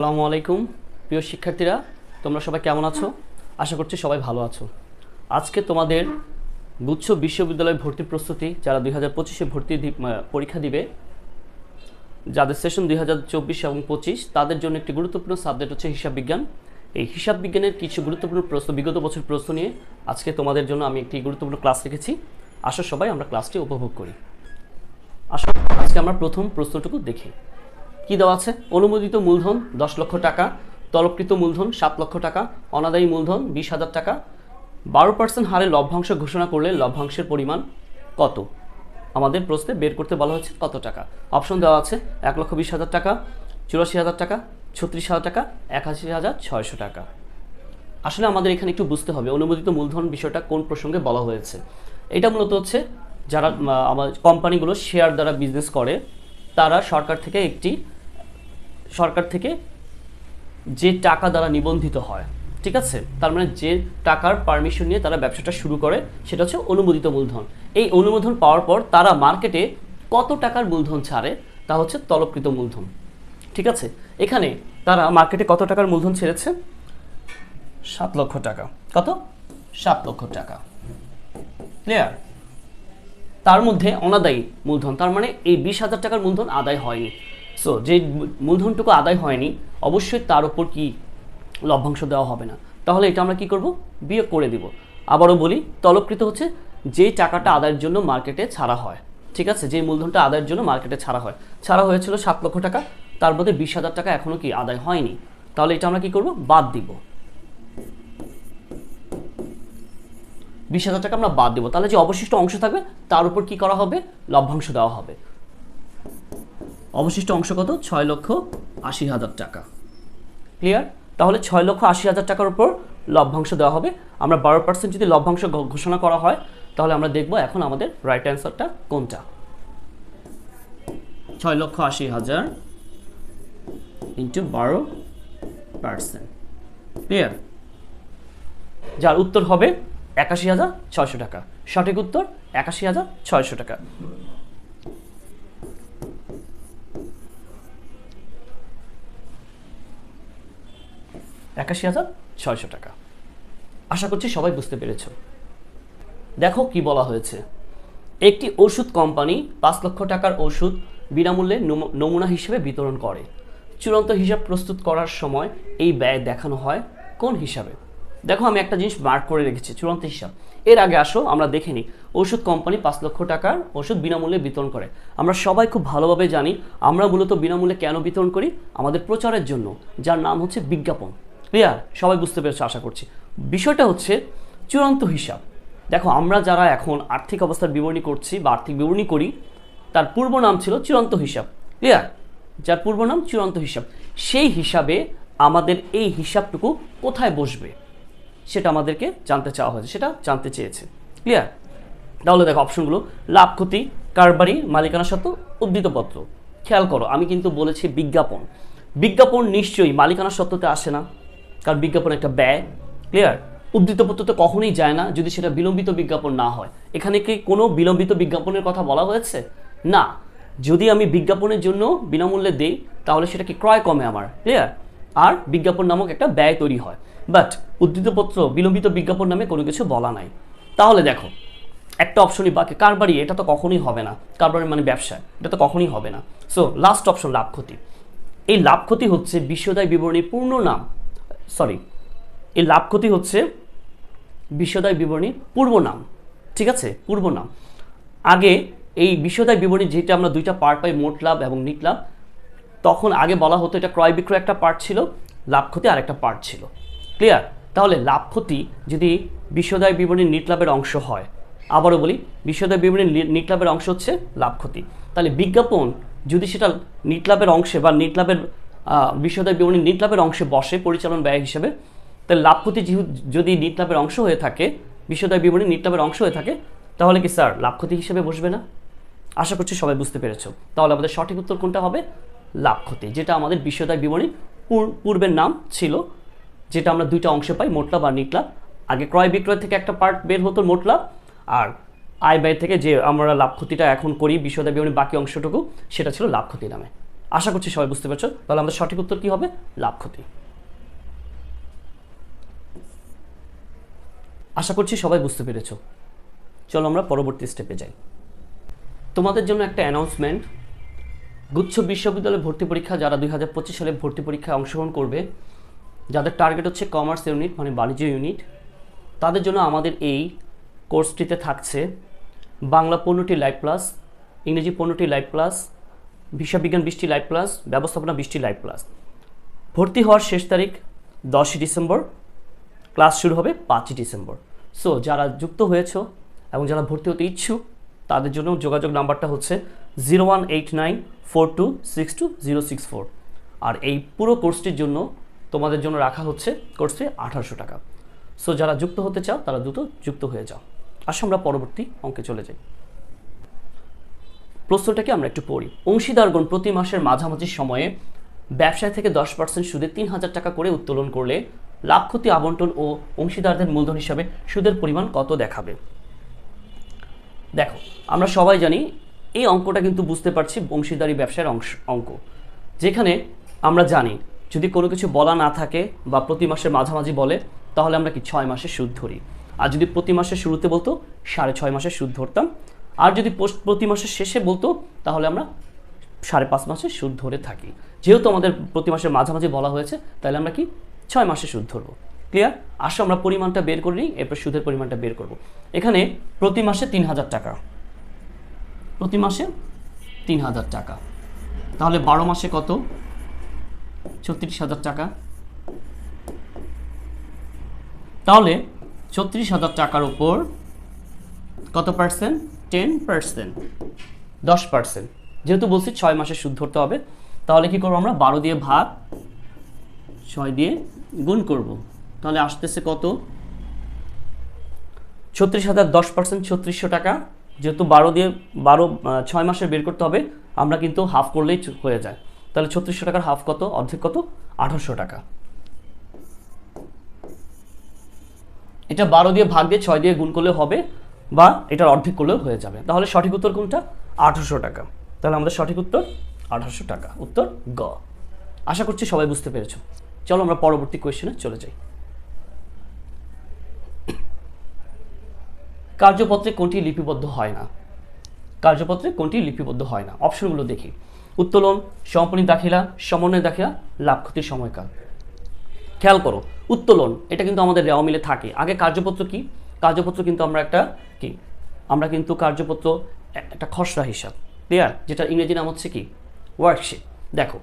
আসসালামু আলাইকুম, প্রিয় শিক্ষার্থীরা, তোমরা সবাই কেমন আছো? আশা করছি সবাই ভালো আছো। আজকে তোমাদের গুচ্ছ বিশ্ববিদ্যালয় ভর্তি প্রস্তুতি, যারা দুই হাজার পঁচিশে ভর্তি পরীক্ষা দিবে, যাদের সেশন দুই হাজার চব্বিশ এবং পঁচিশ, তাদের জন্য একটি গুরুত্বপূর্ণ সাবজেক্ট হচ্ছে হিসাব বিজ্ঞান। এই হিসাব বিজ্ঞানের কিছু গুরুত্বপূর্ণ প্রশ্ন, বিগত বছর প্রশ্ন নিয়ে আজকে তোমাদের জন্য আমি একটি গুরুত্বপূর্ণ ক্লাস রেখেছি। আসো সবাই, আমরা ক্লাসটি উপভোগ করি। আসো, আজকে আমরা প্রথম প্রশ্নটুকু দেখি। কি দেওয়া আছে? অনুমোদিত মূলধন দশ লক্ষ টাকা তলবকৃত মূলধন সাত লক্ষ টাকা, অনাদায়ী মূলধন বিশ হাজার টাকা। বারো পার্সেন্ট হারে লভ্যাংশ ঘোষণা করলে লভ্যাংশের পরিমাণ কত? আমাদের প্রশ্নে বের করতে বলা হচ্ছে কত টাকা? অপশন দেওয়া আছে এক লক্ষ বিশ হাজার টাকা, চুরাশি হাজার টাকা, ছত্রিশ হাজার টাকা, একাশি হাজার ছয়শো টাকা। আসলে আমাদের এখানে একটু বুঝতে হবে অনুমোদিত মূলধন বিষয়টা কোন প্রসঙ্গে বলা হয়েছে। এটা মূলত হচ্ছে যারা আমার কোম্পানিগুলো শেয়ার দ্বারা বিজনেস করে, তারা সরকার থেকে একটি সরকার থেকে যে টাকা দ্বারা নিবন্ধিত হয়, ঠিক আছে? তার মানে যে টাকার পারমিশন নিয়ে তারা ব্যবসাটা শুরু করে, সেটা হচ্ছে অনুমোদিত মূলধন। এই অনুমোদন পাওয়ার পর তারা মার্কেটে কত টাকার মূলধন ছাড়ে, তা হচ্ছে তলবকৃত মূলধন, ঠিক আছে? এখানে তারা মার্কেটে কত টাকার মূলধন ছেড়েছে? সাত লক্ষ টাকা। কত? সাত লক্ষ টাকা। ক্লিয়ার তার মধ্যে অনাদায়ী মূলধন, তার মানে এই বিশ হাজার টাকার মূলধন আদায় হয়নি। সো যে মূলধনটুকু আদায় হয়নি, অবশ্যই তার উপর কি লভ্যাংশ দেওয়া হবে না। তাহলে এটা আমরা কি করব? বিয়োগ করে দিব। আবারও বলি তলবকৃত হচ্ছে যে টাকাটা আদায়ের জন্য মার্কেটে ছাড়া হয়। ঠিক আছে? যে মূলধনটা আদায়ের জন্য মার্কেটে ছাড়া হয়। ছাড়া হয়েছিল সাত লক্ষ টাকা, তার মধ্যে বিশ হাজার টাকা এখনও কি আদায় হয়নি। তাহলে এটা আমরা কি করব? বাদ দিব। বিশ হাজার টাকা আমরা বাদ দেবো। তাহলে যে অবশিষ্ট অংশ থাকবে, তার উপর কি করা হবে? লভ্যাংশ দেওয়া হবে। অবশিষ্ট অংশ কত? ছয় লক্ষ আশি হাজার টাকা। ক্লিয়ার তাহলে ছয় লক্ষ আশি হাজার টাকার উপর লভ্যাংশ দেওয়া হবে। আমরা বারো পার্সেন্ট যদি লভ্যাংশ ঘোষণা করা হয় তাহলে আমরা দেখব এখন আমাদের রাইট অ্যান্সারটা কোনটা। ছয় লক্ষ আশি হাজার ইন্টু বারো পার্সেন্ট ক্লিয়ার যার উত্তর হবে একাশি হাজার ছয়শো টাকা। সঠিক উত্তর একাশি হাজার ছয়শো টাকা। একাশি হাজার ছয়শো টাকা। আশা করছি সবাই বুঝতে পেরেছ। দেখো কি বলা হয়েছে। একটি ওষুধ কোম্পানি পাঁচ লক্ষ টাকার ওষুধ বিনামূল্যে নমুনা হিসেবে বিতরণ করে। চূড়ান্ত হিসাব প্রস্তুত করার সময় এই ব্যয় দেখানো হয় কোন হিসাবে? দেখো, আমি একটা জিনিস মার্ক করে রেখেছি, চূড়ান্ত হিসাব। এর আগে আসো, আমরা দেখে নিই। ওষুধ কোম্পানি পাঁচ লক্ষ টাকার ওষুধ বিনামূল্যে বিতরণ করে। আমরা সবাই খুব ভালোভাবে জানি, আমরা মূলত বিনামূল্যে কেন বিতরণ করি? আমাদের প্রচারের জন্য, যার নাম হচ্ছে বিজ্ঞাপন। ক্লিয়ার সবাই বুঝতে পেরেছ, আশা করছি। বিষয়টা হচ্ছে চূড়ান্ত হিসাব। দেখো, আমরা যারা এখন আর্থিক অবস্থার বিবরণী করছি বা আর্থিক বিবরণী করি, তার পূর্ব নাম ছিল চূড়ান্ত হিসাব। ক্লিয়ার যার পূর্ব নাম চূড়ান্ত হিসাব। সেই হিসাবে আমাদের এই হিসাবটুকু কোথায় বসবে? সেটা আমাদেরকে জানতে চাওয়া হয়েছে, সেটা জানতে চেয়েছে। ক্লিয়ার? তাহলে দেখো, অপশনগুলো, লাভ, ক্ষতি, কারবারি, মালিকানা সত্ত্ব উদ্ধৃতপত্র খেয়াল করো, আমি কিন্তু বলেছি বিজ্ঞাপন। বিজ্ঞাপন নিশ্চয়ই মালিকানা সত্ত্বতে আসে না। কারণ বিজ্ঞাপন একটা ব্যয় ক্লিয়ার উদ্ধৃতপত্র তো কখনোই যায় না যদি সেটা বিলম্বিত বিজ্ঞাপন না হয়। এখানে কি কোনো বিলম্বিত বিজ্ঞাপনের কথা বলা হয়েছে? না। যদি আমি বিজ্ঞাপনের জন্য বিনামূল্যে দেই, তাহলে সেটা কি ক্রয় কমে আমার? ক্লিয়ার আর বিজ্ঞাপন নামক একটা ব্যয় তৈরি হয়। বাট উদ্ধৃতপত্র বিলম্বিত বিজ্ঞাপন নামে কোনো কিছু বলা নাই। তাহলে দেখো, একটা অপশনই বাকি। কারবারি এটা তো কখনোই হবে না। কারবারি মানে ব্যবসা? এটা তো কখনোই হবে না। সো লাস্ট অপশন লাভ ক্ষতি। এই লাভ ক্ষতি হচ্ছে বিশ্বদায় বিবরণীর পূর্ণ নাম। সরি এই লাভ ক্ষতি হচ্ছে বিশ্বদায় বিবরণীর পূর্ব নাম, ঠিক আছে? পূর্ব নাম। আগে এই বিশ্বদায় বিবরণী যেটা আমরা দুইটা পার্ট পাই, মোট লাভ এবং নিট লাভ, তখন আগে বলা হতো এটা ক্রয় বিক্রয় একটা পার্ট ছিল, লাভ ক্ষতি আরেকটা পার্ট ছিল। ক্লিয়ার তাহলে লাভ ক্ষতি যদি বিশ্বদায় বিবরণীর নিট লাভের অংশ হয়, আবারও বলি, বিশ্বদায় বিবরণীর নিট লাভের অংশ হচ্ছে লাভ ক্ষতি। তাহলে বিজ্ঞাপন যদি সেটা নিট লাভের অংশে বা নিট লাভের বিশ্বদায় বিবরণীর নিট লাভের অংশে বসে পরিচালন ব্যয় হিসেবে। তাহলে লাভ ক্ষতি যদি নিট লাভের অংশ হয়ে থাকে বিশ্বদায় বিবরণী নিট লাভের অংশ হয়ে থাকে, তাহলে কি স্যার লাভ ক্ষতি হিসেবে বসবে না? আশা করছি সবাই বুঝতে পেরেছ। তাহলে আমাদের সঠিক উত্তর কোনটা হবে? লাভ ক্ষতি যেটা আমাদের বিশ্বদায় বিবরণীর পূর- পূর্বের নাম ছিল, যেটা আমরা দুইটা অংশে পাই মোট লাভ আর নিট লাভ আগে ক্রয় বিক্রয় থেকে একটা পার্ট বের হতো মোট লাভ আর আয় ব্যয় থেকে যে আমরা লাভ ক্ষতিটা এখন করি বিশ্বদায় বিবরণীর বাকি অংশটুকু, সেটা ছিল লাভ ক্ষতি নামে। আশা করছি সবাই বুঝতে পারছ। তাহলে আমাদের সঠিক উত্তর কি হবে? লাভ ক্ষতি। আশা করছি সবাই বুঝতে পেরেছ। চলো আমরা পরবর্তী স্টেপে যাই। তোমাদের জন্য একটা অ্যানাউন্সমেন্ট গুচ্ছ বিশ্ববিদ্যালয় ভর্তি পরীক্ষা যারা দুই হাজার পঁচিশ সালে ভর্তি পরীক্ষায় অংশগ্রহণ করবে, যাদের টার্গেট হচ্ছে কমার্স ইউনিট মানে বাণিজ্য ইউনিট তাদের জন্য আমাদের এই কোর্সটিতে থাকছে বাংলা পনেরোটি লাইভ ক্লাস ইংরেজি পনেরোটি লাইভ ক্লাস বিশ্ববিজ্ঞান বৃষ্টি লাইভ ক্লাস ব্যবস্থাপনা বৃষ্টি লাইভ ক্লাস ভর্তি হওয়ার শেষ তারিখ দশই ডিসেম্বর, ক্লাস শুরু হবে পাঁচই ডিসেম্বর। সো যারা যুক্ত হয়েছ এবং যারা ভর্তি হতে ইচ্ছুক, তাদের জন্য যোগাযোগ নাম্বারটা হচ্ছে zero one eight nine four two six two zero six four. আর এই পুরো কোর্সটির জন্য তোমাদের জন্য রাখা হচ্ছে কোর্সে আঠারোশো টাকা। সো যারা যুক্ত হতে চাও, তারা দ্রুত যুক্ত হয়ে যাও। আসো, আমরা পরবর্তী অঙ্কে চলে যাই। প্রশ্নটাকে আমরা একটু পড়ি। অংশীদারগণ প্রতি মাসের মাঝামাঝি সময়ে ব্যবসায় থেকে দশ পার্সেন্ট সুদে তিন হাজার টাকা করে উত্তোলন করলে লাভ, ক্ষতি, আবন্টন ও অংশীদারদের মূলধন হিসাবে সুদের পরিমাণ কত দেখাবে? দেখো, আমরা সবাই জানি এই অঙ্কটা কিন্তু বুঝতে পারছি অংশীদারি ব্যবসার অংশ, অঙ্ক। যেখানে আমরা জানি যদি কোনো কিছু বলা না থাকে বা প্রতি মাসের মাঝামাঝি বলে, তাহলে আমরা কি ছয় মাসের সুদ ধরি। আর যদি প্রতি মাসের শুরুতে বলতো, সাড়ে ছয় মাসের সুদ ধরতাম আর যদি প্রতি মাসের শেষে বলতো, তাহলে আমরা সাড়ে পাঁচ মাসে সুদ ধরে থাকি। যেহেতু আমাদের প্রতি মাসের মাঝামাঝি বলা হয়েছে, তাহলে আমরা কি ছয় মাসের সুদ ধরবো। ক্লিয়ার আসো, আমরা পরিমাণটা বের করে নিই, এরপর সুদের পরিমাণটা বের করব। এখানে প্রতি মাসে তিন হাজার টাকা। প্রতি মাসে তিন হাজার টাকা। তাহলে বারো মাসে কত? ছত্রিশ হাজার টাকা। তাহলে ছত্রিশ হাজার টাকার উপর কত পার্সেন্ট টেন পার্সেন্ট দশ পার্সেন্ট যেহেতু বলছি ছয় মাসে সুদ ধরতে হবে, তাহলে কি করব আমরা? বারো দিয়ে ভাগ ছয় দিয়ে গুণ করব। তাহলে আসতেছে কত? ছত্রিশ হাজার দশ পার্সেন্ট ছত্রিশশো টাকা। যেহেতু বারো দিয়ে, বারো ছয় মাসের বের করতে হবে, আমরা কিন্তু হাফ করলেই হয়ে যায়। তাহলে ছত্রিশশো টাকার হাফ কত? অর্ধেক কত? আঠারোশো টাকা। এটা বারো দিয়ে ভাগ দিয়ে ছয় দিয়ে গুণ করলে হবে বা এটার অর্ধেক করলেও হয়ে যাবে। তাহলে সঠিক উত্তর কোনটা? আঠারোশো টাকা। তাহলে আমাদের সঠিক উত্তর আঠারোশো টাকা। উত্তর গ। আশা করছি সবাই বুঝতে পেরেছ। চলো আমরা পরবর্তী কোয়েশ্চেনে চলে যাই। কার্যপত্রে কোনটি লিপিবদ্ধ হয় না? কার্যপত্রে কোনটি লিপিবদ্ধ হয় না? অপশনগুলো দেখি। উত্তোলন সম্পূর্ণ দাখিলা, সমন্বয় দাখিলা, লাভ ক্ষতির সময়কাল। খেয়াল করো, উত্তোলন, এটা কিন্তু আমাদের রেওয়া মিলে থাকে। আগে কার্যপত্র কি? কার্যপত্র কিন্তু আমরা একটা কি? আমরা কিন্তু কার্যপত্র একটা খসড়া হিসাব ক্লিয়ার যেটা ইংরেজি নাম হচ্ছে কি? ওয়ার্কশিট দেখো,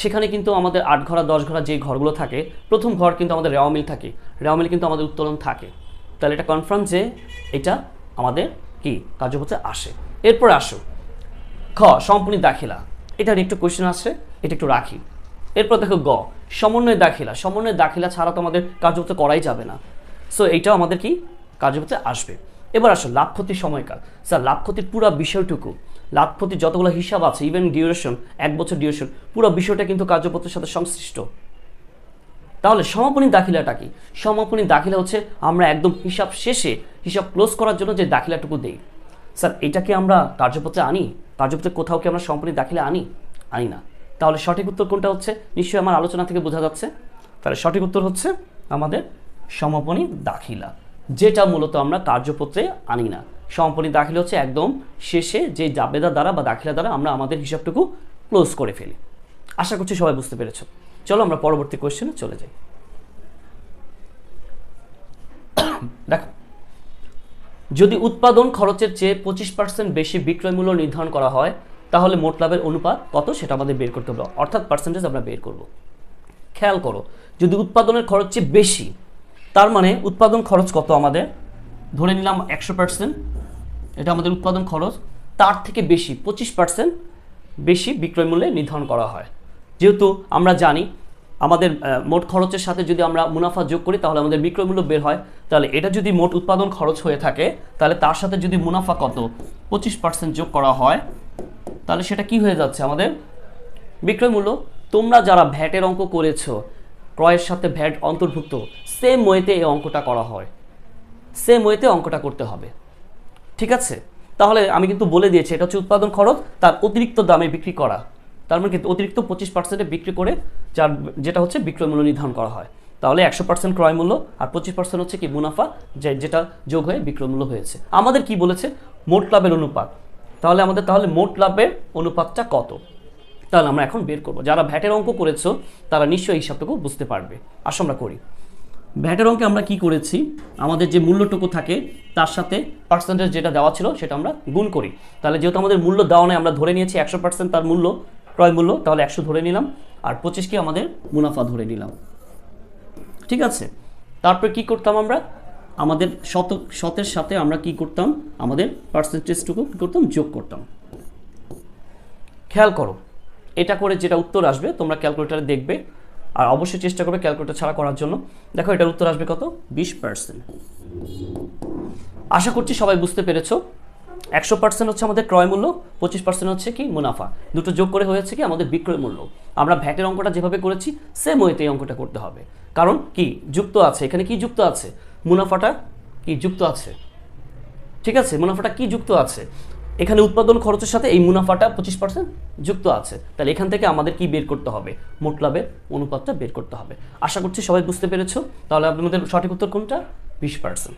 সেখানে কিন্তু আমাদের আট ঘরা দশ ঘরা যে ঘরগুলো থাকে, প্রথম ঘর কিন্তু আমাদের রেওয়া মিল থাকে। রেওয়া মিল কিন্তু আমাদের উত্তোলন থাকে। তাহলে এটা কনফার্ম যে এটা আমাদের কি? কার্যপত্রে আসে। এরপর আসো। খ, সম্পূর্ণ দাখিলা। এটা একটু কোয়েশ্চেন আসছে এটা একটু রাখি। এরপর দেখো গ, সমন্বয় দাখিলা। সমন্বয় দাখিলা ছাড়া তো আমাদের কার্যপত্র করাই যাবে না। সো এইটাও আমাদের কি? কার্যপত্রে আসবে। এবার আসো লাভ ক্ষতির সময়কাল। স্যার লাভ ক্ষতির পুরো বিষয়টুকু লাভ ক্ষতির যতগুলো হিসাব আছে ইভেন ডিউরেশন এক বছর ডিউরেশন পুরো বিষয়টা কিন্তু কার্যপত্রের সাথে সংশ্লিষ্ট। তাহলে সমাপনী দাখিলাটা কি? সমাপনী দাখিলা হচ্ছে আমরা একদম হিসাব শেষে, হিসাব ক্লোজ করার জন্য যে দাখিলাটুকু দেই। স্যার, এটাকে আমরা কার্যপত্রে আনি? কার্যপত্রে কোথাও কি আমরা সমাপনী দাখিলা আনি? আনি না। তাহলে সঠিক উত্তর কোনটা হচ্ছে? নিশ্চয়ই আমার আলোচনা থেকে বোঝা যাচ্ছে। তাহলে সঠিক উত্তর হচ্ছে আমাদের সমাপনী দাখিলা। যেটা মূলত আমরা কার্যপত্রে আনি না। সমাপনী দাখিল হচ্ছে একদম শেষে যে জাবেদা দ্বারা বা দাখিলা দ্বারা আমরা আমাদের হিসাবটুকু ক্লোজ করে ফেলি। আশা করছি সবাই বুঝতে পেরেছ। চলো আমরা পরবর্তী কোয়েশ্চেনে চলে যাই। দেখো। যদি উৎপাদন খরচের চেয়ে পঁচিশ পার্সেন্ট বেশি বিক্রয় মূল্য নির্ধারণ করা হয়, তাহলে মোট লাভের অনুপাত কত সেটা আমাদের বের করতে হবে। অর্থাৎ পার্সেন্টেজ আমরা বের করব। খেয়াল করো, যদি উৎপাদনের খরচ চেয়ে বেশি তার মানে উৎপাদন খরচ কত আমাদের? ধরে নিলাম একশো পার্সেন্ট এটা আমাদের উৎপাদন খরচ। তার থেকে বেশি, পঁচিশ পার্সেন্ট বেশি বিক্রয় মূল্যে নির্ধারণ করা হয়। যেহেতু আমরা জানি আমাদের মোট খরচের সাথে যদি আমরা মুনাফা যোগ করি, তাহলে আমাদের বিক্রয় মূল্য বের হয়। তাহলে এটা যদি মোট উৎপাদন খরচ হয়ে থাকে, তাহলে তার সাথে যদি মুনাফা কত? পঁচিশ পার্সেন্ট যোগ করা হয়, তাহলে সেটা কি হয়ে যাচ্ছে আমাদের? বিক্রয় মূল্য। তোমরা যারা ভ্যাটের অঙ্ক করেছ, ক্রয়ের সাথে ভ্যাট অন্তর্ভুক্ত সেম ওয়েতে এই অঙ্কটা করা হয়। সেম ওয়েতে অঙ্কটা করতে হবে। ঠিক আছে? তাহলে আমি কিন্তু বলে দিয়েছি, এটা হচ্ছে উৎপাদন খরচ, তার অতিরিক্ত দামে বিক্রি করা। তার মানে কিন্তু অতিরিক্ত পঁচিশ পার্সেন্টে বিক্রি করে যার, যেটা হচ্ছে বিক্রয় মূল্য নির্ধারণ করা হয়। তাহলে একশো পার্সেন্ট ক্রয় মূল্য, আর পঁচিশ পার্সেন্ট হচ্ছে কি মুনাফা যেটা যোগ হয়ে বিক্রয় মূল্য হয়েছে। আমাদের কি বলেছে? মোট লাভের অনুপাত। তাহলে আমাদের, তাহলে মোট লাভের অনুপাতটা কত? তাহলে আমরা এখন বের করব। যারা ভ্যাটের অঙ্ক করেছ, তারা নিশ্চয়ই হিসাবটুকু বুঝতে পারবে। আসো আমরা করি। ভ্যাটের অঙ্কে আমরা কি করেছি? আমাদের যে মূল্যটুকু থাকে, তার সাথে পার্সেন্টেজ যেটা দেওয়া ছিল, সেটা আমরা গুণ করি। তাহলে যেহেতু আমাদের মূল্য দেওয়া নেই, আমরা ধরে নিয়েছি একশো পার্সেন্ট তার মূল্য, ক্রয় মূল্য, তাহলে একশো ধরে নিলাম। আর পঁচিশকে আমাদের মুনাফা ধরে নিলাম। ঠিক আছে? তারপর কি করতাম আমরা? আমাদের শত, শতের সাথে আমরা কি করতাম? আমাদের পার্সেন্টেজটুকু কী করতাম? যোগ করতাম। খেয়াল করো, এটা করে যেটা উত্তর আসবে, তোমরা ক্যালকুলেটারে দেখবে। আর অবশ্যই চেষ্টা করবে ক্যালকুলেটার ছাড়া করার জন্য। দেখো এটার উত্তর আসবে কত? বিশ পার্সেন্ট আশা করছি সবাই বুঝতে পেরেছ। একশো পার্সেন্ট হচ্ছে আমাদের ক্রয় মূল্য, পঁচিশ পার্সেন্ট হচ্ছে কি মুনাফা। দুটো যোগ করে হয়েছে কি আমাদের বিক্রয় মূল্য। আমরা ভ্যাটের অঙ্কটা যেভাবে করেছি সেম ওয়েতে এই অঙ্কটা করতে হবে। কারণ কি? যুক্ত আছে। এখানে কি যুক্ত আছে? মুনাফাটা কি যুক্ত আছে? ঠিক আছে? মুনাফাটা কি যুক্ত আছে? এখানে উৎপাদন খরচের সাথে এই মুনাফাটা পঁচিশ পার্সেন্ট যুক্ত আছে। তাহলে এখান থেকে আমাদের কি বের করতে হবে? মোট লাভের অনুপাতটা বের করতে হবে। আশা করছি সবাই বুঝতে পেরেছ। তাহলে আপনাদের সঠিক উত্তর কোনটা? বিশ পার্সেন্ট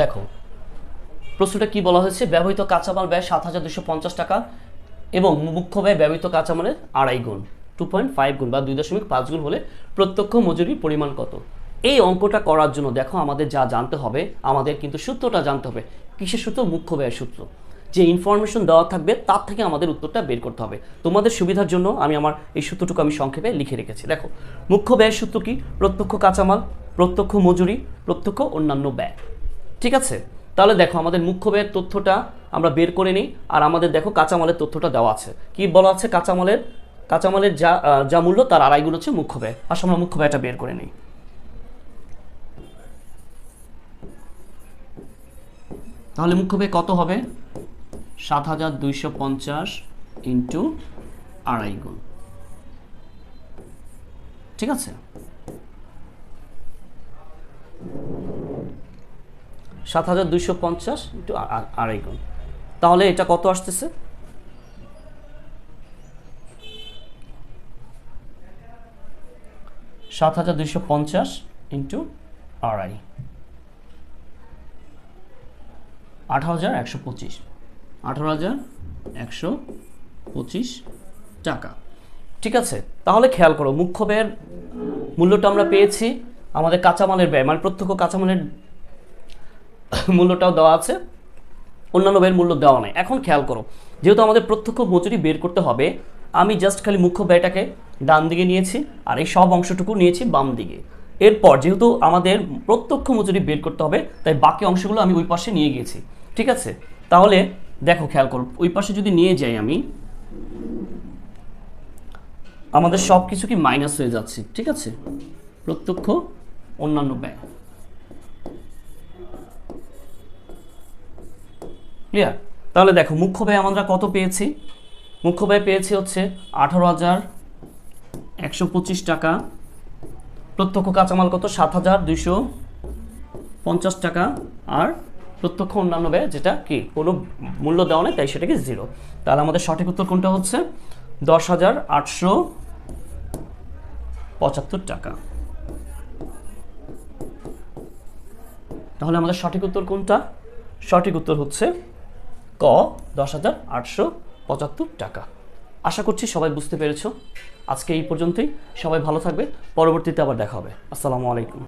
দেখো, প্রশ্নটা কি বলা হয়েছে? ব্যবহৃত কাঁচামাল ব্যয় সাত হাজার দুশো পঞ্চাশ টাকা এবং মুখ্য ব্যয় ব্যবহৃত কাঁচামালের আড়াই গুণ টু পয়েন্ট ফাইভ গুণ বা দুই দশমিক পাঁচ গুণ হলে প্রত্যক্ষ মজুরির পরিমাণ কত? এই অঙ্কটা করার জন্য দেখো আমাদের যা জানতে হবে, আমাদের কিন্তু সূত্রটা জানতে হবে। কিসের সূত্র? মুখ্য ব্যয়ের সূত্র। যে ইনফরমেশন দেওয়া থাকবে, তার থেকে আমাদের উত্তরটা বের করতে হবে। তোমাদের সুবিধার জন্য আমি আমার এই সূত্রটুকু আমি সংক্ষেপে লিখে রেখেছি। দেখো, মুখ্য ব্যয়ের সূত্র কি? প্রত্যক্ষ কাঁচামাল, প্রত্যক্ষ মজুরি, প্রত্যক্ষ অন্যান্য ব্যয়। ঠিক আছে? তাহলে দেখো, আমাদের মুখ্য ব্যয়ের তথ্যটা আমরা বের করে নিই, আর আমাদের দেখো কাঁচামালের তথ্যটা দেওয়া আছে। কি বলা আছে কাঁচামালের? কাঁচামালের যা যা মূল্য, তার আড়াই গুণ হচ্ছে মুখ্য ব্যয়। আসলে আমরা মুখ্য ব্যয়টা বের করে নিই। তাহলে মুখ্য ব্যয় কত হবে? সাত হাজার দুইশো পঞ্চাশ ইন্টু আড়াই গুণ। ঠিক আছে? সাত হাজার দুইশো পঞ্চাশ ইন্টু আড়াই গুণ। তাহলে এটা কত আসতেছে? সাত হাজার দুইশো পঞ্চাশ ইন্টু আড়াই। আঠারো হাজার একশো পঁচিশ। আঠারো হাজার একশো পঁচিশ টাকা। ঠিক আছে তাহলে খেয়াল করো মুখ্য ব্যয়ের মূল্যটা আমরা পেয়েছি আমাদের কাঁচামালের ব্যয় মানে প্রত্যক্ষ কাঁচামালের মূল্যটাও দেওয়া আছে অন্যান্য ব্যয়ের মূল্য দেওয়া নেই। এখন খেয়াল করো যেহেতু আমাদের প্রত্যক্ষ মজুরি বের করতে হবে আমি জাস্ট খালি মুখ্য ব্যয়টাকে ডান দিকে নিয়েছি আর এই সব অংশটুকু নিয়েছি বাম দিকে। এরপর যেহেতু আমাদের প্রত্যক্ষ মজুরি বের করতে হবে তাই বাকি অংশগুলো আমি ওই পাশে নিয়ে গিয়েছি। ঠিক আছে? তাহলে দেখো খেয়াল করো, ওই পাশে যদি নিয়ে যাই আমি, আমাদের সব কিছু কি মাইনাস হয়ে যাচ্ছে, ঠিক আছে? প্রত্যক্ষ অন্যান্য ব্যয়। ক্লিয়ার তাহলে দেখো, মুখ্য ব্যয় আমরা কত পেয়েছি? মুখ্য ব্যয় পেয়েছি হচ্ছে আঠারো হাজার একশো পঁচিশ টাকা। প্রত্যক্ষ কাঁচামাল কত? সাত হাজার দুইশো পঞ্চাশ টাকা। আর প্রত্যক্ষ অন্যান্য ব্যয়, যেটা কি? কোনো মূল্য দেওয়া নেই, তাই সেটাকে জিরো তাহলে আমাদের সঠিক উত্তর কোনটা হচ্ছে? দশ হাজার আটশো পঁচাত্তর টাকা। তাহলে আমাদের সঠিক উত্তর কোনটা? সঠিক উত্তর হচ্ছে ক, দশ হাজার আটশো পঁচাত্তর টাকা। আশা করছি সবাই বুঝতে পেরেছ। আজকে এই পর্যন্তই। সবাই ভালো থাকবে। পরবর্তীতে আবার দেখা হবে। আসসালামু আলাইকুম।